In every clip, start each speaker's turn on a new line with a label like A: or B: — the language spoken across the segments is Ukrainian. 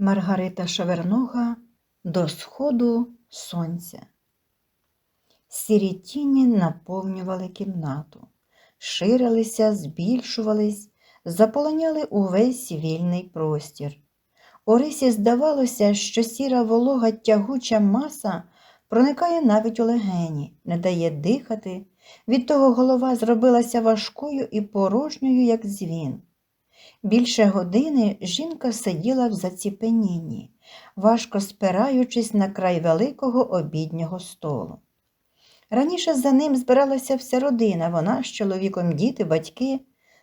A: Маргарита Шавернога до сходу сонця. Сірі тіні наповнювали кімнату, ширилися, збільшувались, заполоняли увесь вільний простір. Орисі здавалося, що сіра волога тягуча маса проникає навіть у легені, не дає дихати, від того голова зробилася важкою і порожньою, як дзвін. Більше години жінка сиділа в заціпенінні, важко спираючись на край великого обіднього столу. Раніше за ним збиралася вся родина, вона з чоловіком, діти, батьки.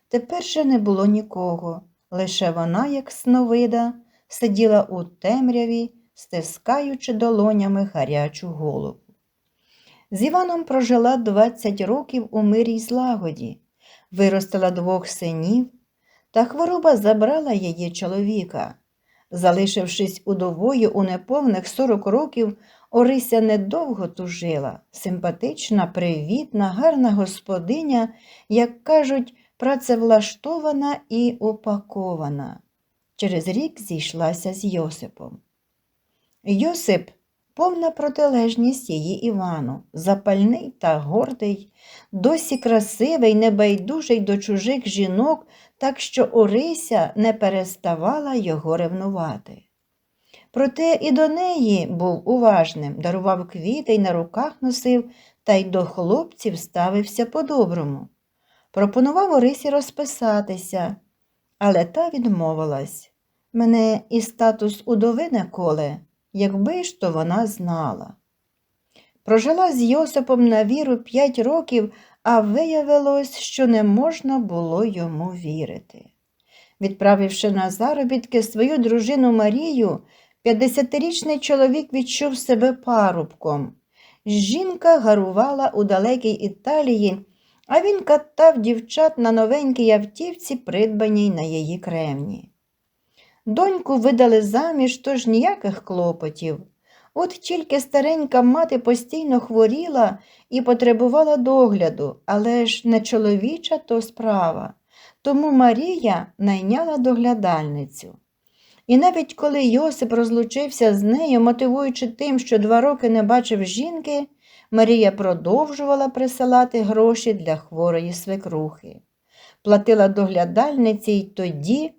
A: Тепер же не було нікого, лише вона, як сновида, сиділа у темряві, стискаючи долонями гарячу голову. З Іваном прожила 20 років у мирі й злагоді, виростила двох синів, та хвороба забрала її чоловіка. Залишившись удовою у неповних 40 років, Орися недовго тужила, симпатична, привітна, гарна господиня, як кажуть, працевлаштована і упакована. Через рік зійшлася з Йосипом. Йосип повна протилежність її Івану, запальний та гордий, досі красивий, небайдужий до чужих жінок, так що Орися не переставала його ревнувати. Проте і до неї був уважним, дарував квіти й на руках носив, та й до хлопців ставився по-доброму. Пропонував Орисі розписатися, але та відмовилась. Мене і статус удови не коле, якби ж то вона знала. Прожила з Йосипом на віру п'ять років, а виявилось, що не можна було йому вірити. Відправивши на заробітки свою дружину Марію, 50-річний чоловік відчув себе парубком. Жінка гарувала у далекій Італії, а він катав дівчат на новенькій автівці, придбаній на її кремні. Доньку видали заміж, тож ніяких клопотів. От тільки старенька мати постійно хворіла і потребувала догляду, але ж не чоловіча то справа. Тому Марія найняла доглядальницю. І навіть коли Йосип розлучився з нею, мотивуючи тим, що два роки не бачив жінки, Марія продовжувала присилати гроші для хворої свекрухи. Платила доглядальниці й тоді,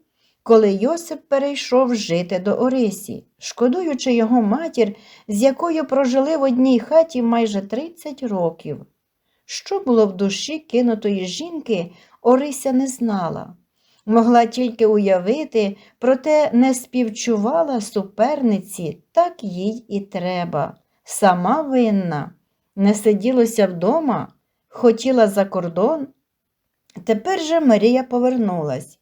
A: коли Йосип перейшов жити до Орисі, шкодуючи його матір, з якою прожили в одній хаті майже 30 років. Що було в душі кинутої жінки, Орися не знала. Могла тільки уявити, проте не співчувала суперниці, так їй і треба. Сама винна, не сиділося вдома, хотіла за кордон. Тепер же Марія повернулась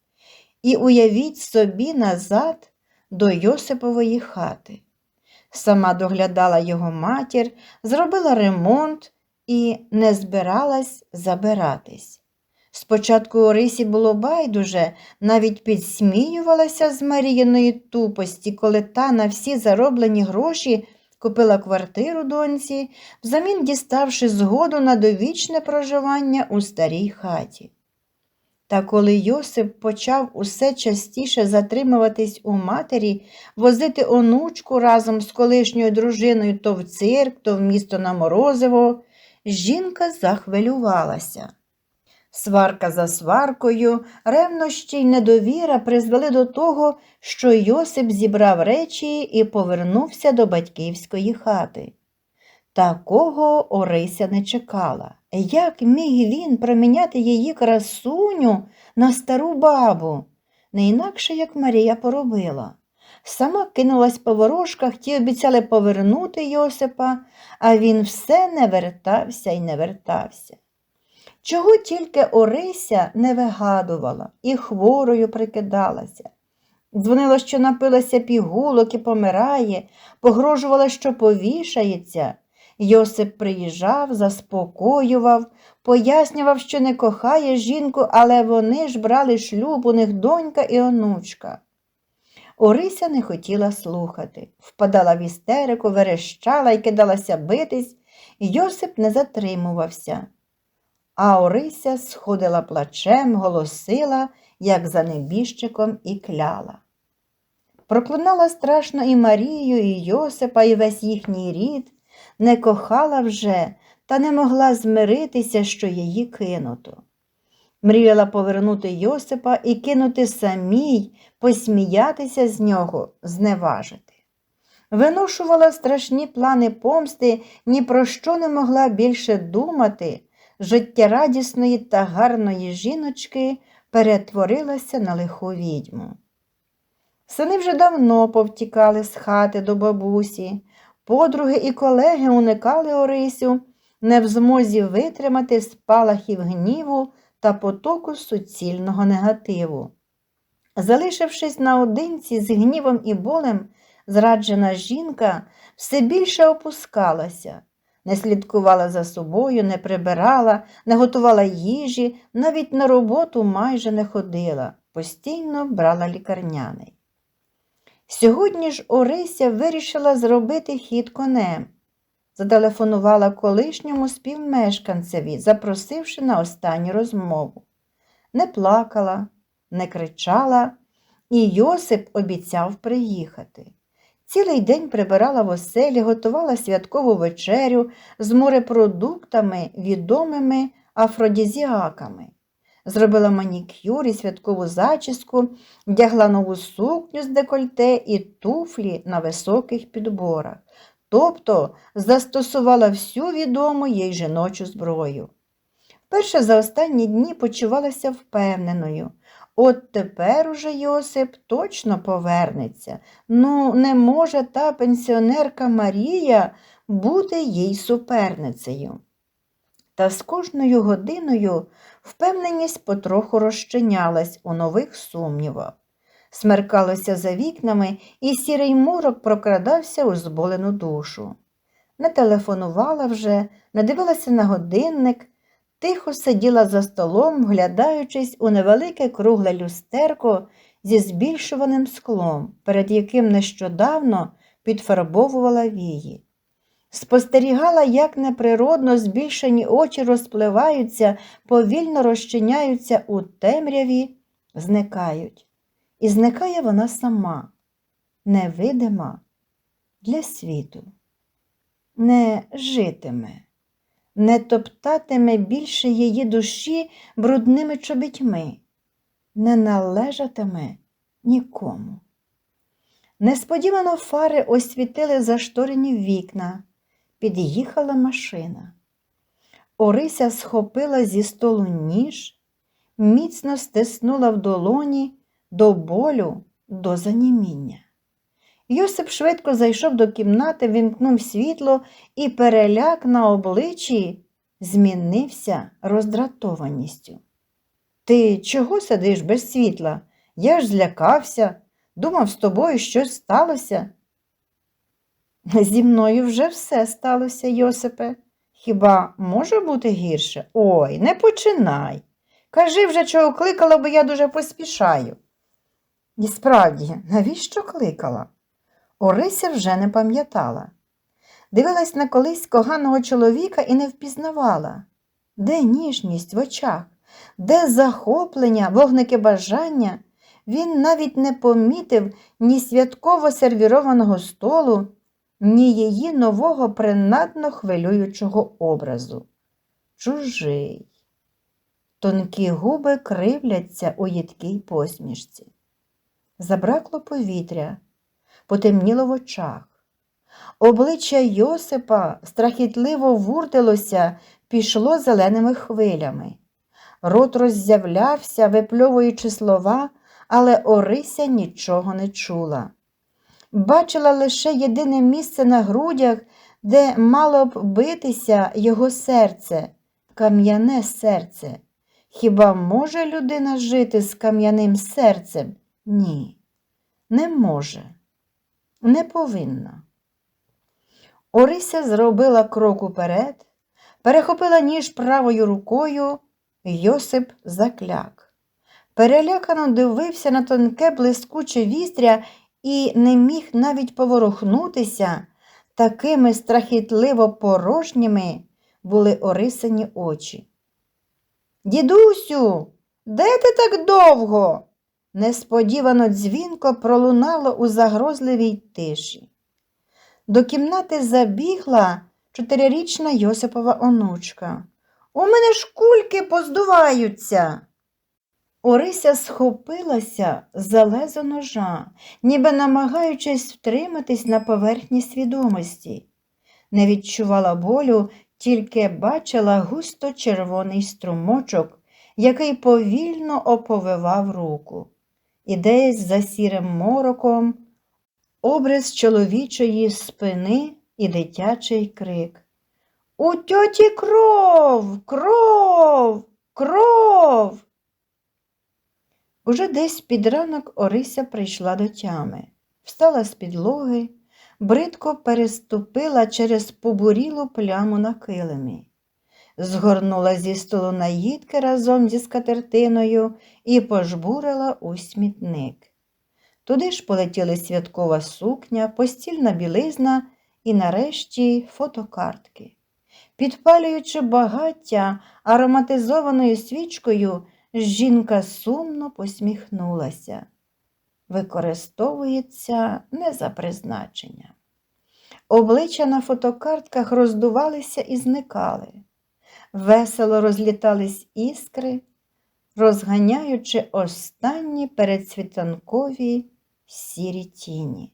A: і уявіть собі назад до Йосипової хати. Сама доглядала його матір, зробила ремонт і не збиралась забиратись. Спочатку Орисі було байдуже, навіть підсміювалася з Маріяної тупості, коли та на всі зароблені гроші купила квартиру доньці, взамін діставши згоду на довічне проживання у старій хаті. Та коли Йосип почав усе частіше затримуватись у матері, возити онучку разом з колишньою дружиною то в цирк, то в місто на Морозиво, жінка захвилювалася. Сварка за сваркою, ревнощі й недовіра призвели до того, що Йосип зібрав речі і повернувся до батьківської хати. Такого Орися не чекала. Як міг він проміняти її красуню на стару бабу, не інакше, як Марія поробила. Сама кинулась по ворожках, ті обіцяли повернути Йосипа, а він все не вертався і не вертався. Чого тільки Орися не вигадувала і хворою прикидалася. Дзвонила, що напилася пігулок і помирає, погрожувала, що повішається. Йосип приїжджав, заспокоював, пояснював, що не кохає жінку, але вони ж брали шлюб, у них донька і онучка. Орися не хотіла слухати, впадала в істерику, верещала і кидалася битись, Йосип не затримувався. А Орися сходила плачем, голосила, як за небіжчиком, і кляла. Проклинала страшно і Марію, і Йосипа, і весь їхній рід, не кохала вже та не могла змиритися, що її кинуто. Мріяла повернути Йосипа і кинути самій, посміятися з нього, зневажити. Виношувала страшні плани помсти, ні про що не могла більше думати. Життєрадісної та гарної жіночки перетворилася на лиху відьму. Сини вже давно повтікали з хати до бабусі, подруги і колеги уникали Орисю, не в змозі витримати спалахів гніву та потоку суцільного негативу. Залишившись наодинці з гнівом і болем, зраджена жінка все більше опускалася, не слідкувала за собою, не прибирала, не готувала їжі, навіть на роботу майже не ходила, постійно брала лікарняний. Сьогодні ж Орися вирішила зробити хід конем. Зателефонувала колишньому співмешканцеві, запросивши на останню розмову. Не плакала, не кричала, і Йосип обіцяв приїхати. Цілий день прибирала в оселі, готувала святкову вечерю з морепродуктами, відомими афродізіаками. Зробила манікюр і святкову зачіску, вдягла нову сукню з декольте і туфлі на високих підборах, тобто застосувала всю відому їй жіночу зброю. Вперше за останні дні почувалася впевненою. От тепер уже Йосип точно повернеться. Ну, не може та пенсіонерка Марія бути їй суперницею. Та з кожною годиною впевненість потроху розчинялась у нових сумнівах. Смеркалося за вікнами, і сірий морок прокрадався у зболену душу. Не телефонувала вже, не дивилася на годинник, тихо сиділа за столом, вглядаючись у невелике кругле люстерко зі збільшуваним склом, перед яким нещодавно підфарбовувала вії. Спостерігала, як неприродно збільшені очі розпливаються, повільно розчиняються у темряві, зникають. І зникає вона сама, невидима для світу, не житиме, не топтатиме більше її душі брудними чобітьми, не належатиме нікому. Несподівано фари освітили зашторені вікна, під'їхала машина. Орися схопила зі столу ніж, міцно стиснула в долоні до болю, до заніміння. Йосип швидко зайшов до кімнати, вімкнув світло, і переляк на обличчі змінився роздратованістю. Ти чого сидиш без світла? Я ж злякався, думав, з тобою щось сталося. Зі мною вже все сталося, Йосипе. Хіба може бути гірше? Ой, не починай. Кажи вже, чого кликала, бо я дуже поспішаю. І справді, навіщо кликала? Орися вже не пам'ятала. Дивилась на колись коганого чоловіка і не впізнавала. Де ніжність в очах, де захоплення, вогники бажання? Він навіть не помітив ні святково сервірованого столу, ні її нового принадно хвилюючого образу. Чужий. Тонкі губи кривляться у їдкій посмішці. Забракло повітря, потемніло в очах. Обличчя Йосипа страхітливо вуртилося, пішло зеленими хвилями. Рот роззявлявся, випльовуючи слова, але Орися нічого не чула. Бачила лише єдине місце на грудях, де мало б битися його серце, кам'яне серце. Хіба може людина жити з кам'яним серцем? Ні, не може, не повинна. Орися зробила крок уперед, перехопила ніж правою рукою, Йосип закляк. Перелякано дивився на тонке блискуче вістря і не міг навіть поворухнутися, такими страхітливо порожніми були орисані очі. Дідусю, де ти так довго? несподівано дзвінко пролунало у загрозливій тиші. До кімнати забігла чотирирічна Йосипова онучка. У мене ж кульки поздуваються. Орися схопилася за лезо ножа, ніби намагаючись втриматись на поверхні свідомості. Не відчувала болю, тільки бачила густо червоний струмочок, який повільно оповивав руку. І десь за сірим мороком образ чоловічої спини і дитячий крик. У тьоті кров, кров, кров. Уже десь під ранок Орися прийшла до тями, встала з підлоги, бридко переступила через побурілу пляму на килимі, згорнула зі столу наїдки разом зі скатертиною і пожбурила у смітник. Туди ж полетіли святкова сукня, постільна білизна і нарешті фотокартки. Підпалюючи багаття ароматизованою свічкою, жінка сумно посміхнулася. Використовується не за призначенням. Обличчя на фотокартках роздувалися і зникали. Весело розлітались іскри, розганяючи останні передсвітанкові сірі тіні.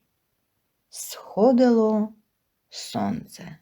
A: Сходило сонце.